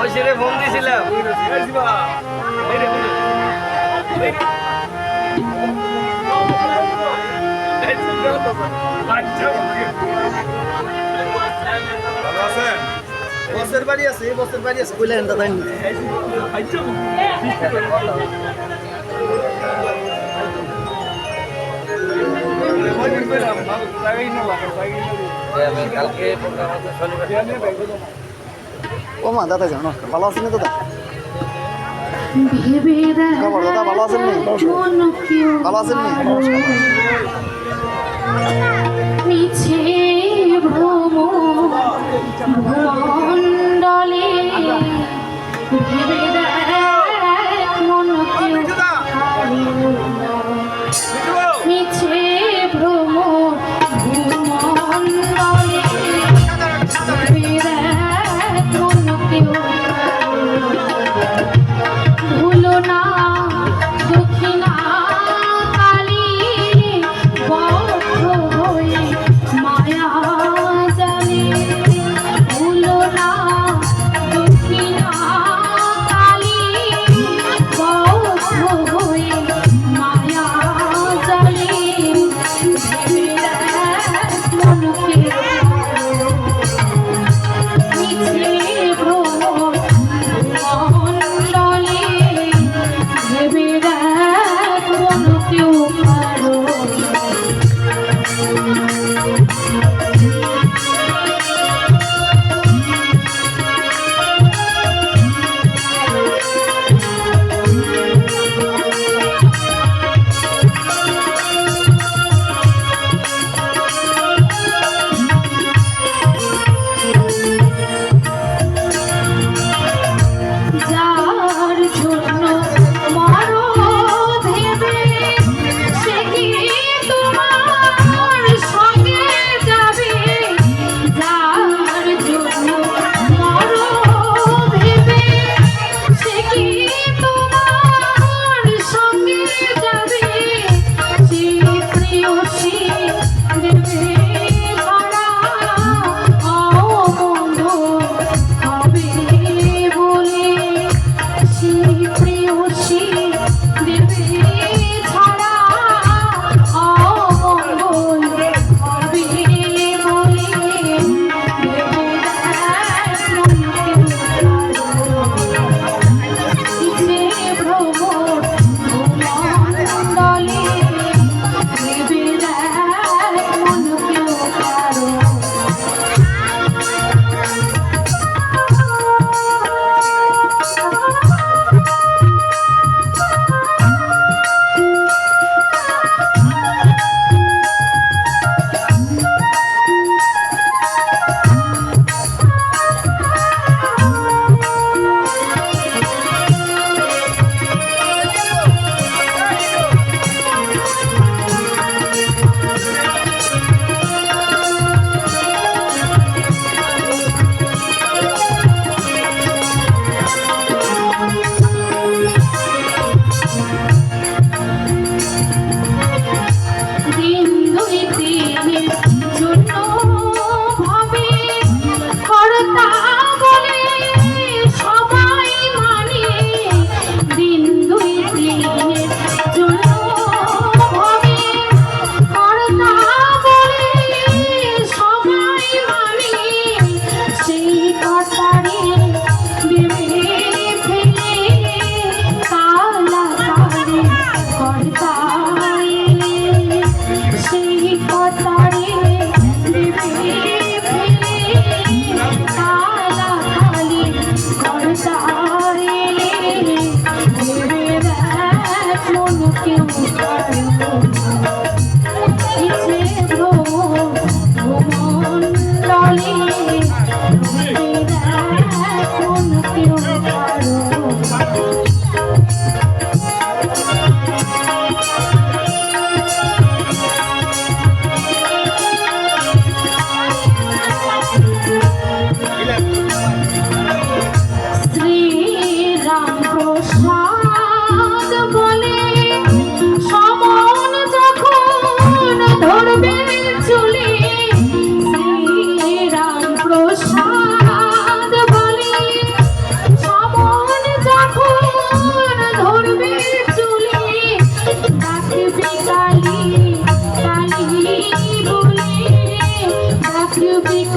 ওই ছেলে ফোন দিয়েছিলাম বসের বাড়ি আছে বসের বাড়ি আছে কইলেন দাদা কালকে প্রোগ্রাম আছে ও মা দাদা জানো ভালো আছেন দাদা? খবর দাদা ভালো আছেন নি? ভালো আছেন নি? নমস্কার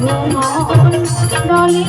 ভুবন ডলে